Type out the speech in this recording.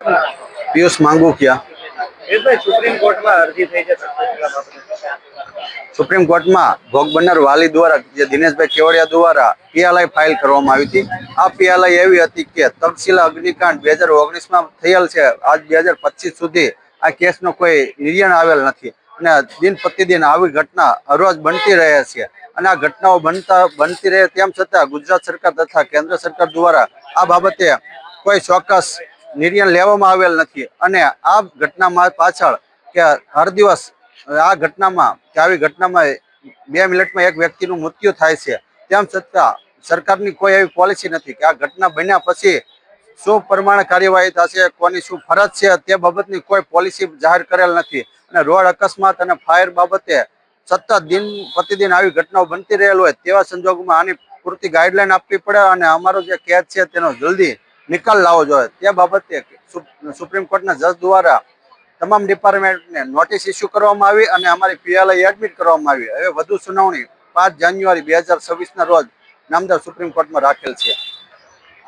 Piyush Mangukiya. Supreme કોર્ટમાં અરજી થઈ છે સુપ્રીમ કોર્ટમાં ભોગ બનનાર વાલી દ્વારા જે દિનેશભાઈ કેવડિયા દ્વારા પીએલઆઈ ફાઇલ કરવામાં આવી હતી. આ પીએલઆઈ એવી હતી કે તક્ષશિલા અગ્નિકાંડ બે હજાર ઓગણીસમાં થયેલ છે. આજ બે હજાર પચીસ સુધી આ કેસનો કોઈ નિર્ણય આવેલ નથી. અને દિન પ્રતિદિન આવી ઘટના હરરોજ બનતી રહે છે. અને આ ઘટનાઓ બનતા બનતી રહે તેમ છતાં ગુજરાત સરકાર તથા કેન્દ્ર સરકાર દ્વારા આ બાબતે કોઈ ચોક્કસ નિર્ણય લેવામાં આવેલ નથી. અને આ ઘટનામાં પાછળ કે હર દિવસ આ ઘટનામાં કે આવી ઘટનામાં બે મિનિટમાં એક વ્યક્તિનું મૃત્યુ થાય છે. તેમ છતાં સરકારની કોઈ એવી પોલિસી નથી કે આ ઘટના બન્યા પછી શું પ્રમાણે કાર્યવાહી થશે, કોની શું ફરજ છે તે બાબતની કોઈ પોલિસી જાહેર કરેલ નથી. અને રોડ અકસ્માત અને ફાયર બાબતે સતત દિન પ્રતિદિન આવી ઘટનાઓ બનતી રહેલ હોય તેવા સંજોગોમાં આની પૂરતી ગાઈડલાઈન આપવી પડે અને અમારો જે કેદ છે તેનો જલ્દી નિકાલ લાવવો જોઈએ. તે બાબતે સુપ્રીમ કોર્ટના જજ દ્વારા તમામ ડિપાર્ટમેન્ટને નોટિસ ઇસ્યુ કરવામાં આવી અને અમારી પીએલઆઈ એડમિટ કરવામાં આવી. હવે વધુ સુનાવણી પાંચ જાન્યુઆરી બે હજાર છવ્વીસના રોજ નામદાર સુપ્રીમ કોર્ટમાં રાખેલ છે.